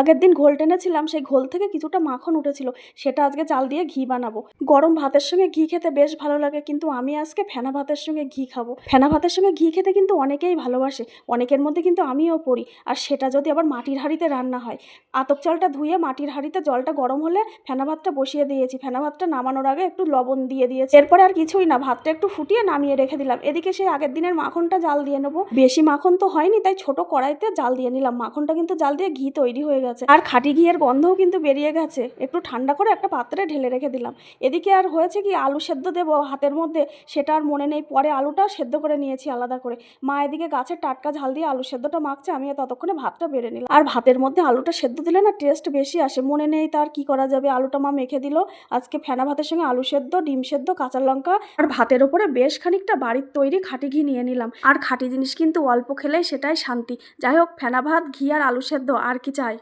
আগের দিন ঘোল টেনেছিলাম, সেই ঘোল থেকে কিছুটা মাখন উঠেছিল, সেটা আজকে চাল দিয়ে ঘি বানাবো। গরম ভাতের সঙ্গে ঘি খেতে বেশ ভালো লাগে, কিন্তু আমি আজকে ফেনা ভাতের সঙ্গে ঘি খাব। ফেনা ভাতের সঙ্গে ঘি খেতে কিন্তু অনেকেই ভালোবাসে, অনেকের মধ্যে কিন্তু আমিও পড়ি, আর সেটা যদি আবার মাটির হাঁড়িতে রান্না হয়। আতপ চালটা ধুয়ে মাটির হাঁড়িতে জলটা গরম হলে ফেনা ভাতটা বসিয়ে দিয়েছি, ফেনা ভাতটা নামানোর আগে একটু লবণ দিয়ে দিয়েছি। এরপরে আর কিছুই না, ভাতটা একটু ফুটিয়ে নামিয়ে রেখে দিলাম। এদিকে সেই আগের দিনের মাখনটা জাল দিয়ে নেব। বেশি মাখন তো হয়নি, তাই ছোট কড়াইতে জাল দিয়ে নিলাম। মাখনটা কিন্তু জাল দিয়ে ঘি তৈরি হয়ে গেছে। আর খাটি ঘিয়ের গন্ধও কিন্তু বেরিয়ে গেছে। একটু ঠান্ডা করে একটা পাত্রে ঢেলে রেখে দিলাম। এদিকে আর হয়েছে কি, আলু সেদ্ধ দেবো হাতের মধ্যে, সেটা আর মনে নেই। পরে আলুটা সেদ্ধ করে নিয়েছি আলাদা করে। মা এদিকে গাছের টাটকা ঝাল দিয়ে আলু সেদ্ধটা মাখছে, আমি ততক্ষণে ভাতটা বেড়ে নিলাম। আর ভাতের মধ্যে আলুটা সেদ্ধ দিলে না টেস্ট বেশি আসে। মনে নেই তার কি করা যাবে। আলুটা মা মেখে দিল। আজকে ফেনা ভাতের সঙ্গে আলু সেদ্ধ, ডিম সেদ্ধ, কাঁচা লঙ্কা। আর ভাতের ওপরে বেশ খানিকটা বাড়ির তৈরি খাটি ঘি নিয়ে নিলাম। আর খাঁটি জিনিস কিন্তু অল্প খেলেই সেটাই শান্তি। যাই হোক, ফেনা ভাত, ঘি আর আলু সেদ্ধ, আর কি চাই?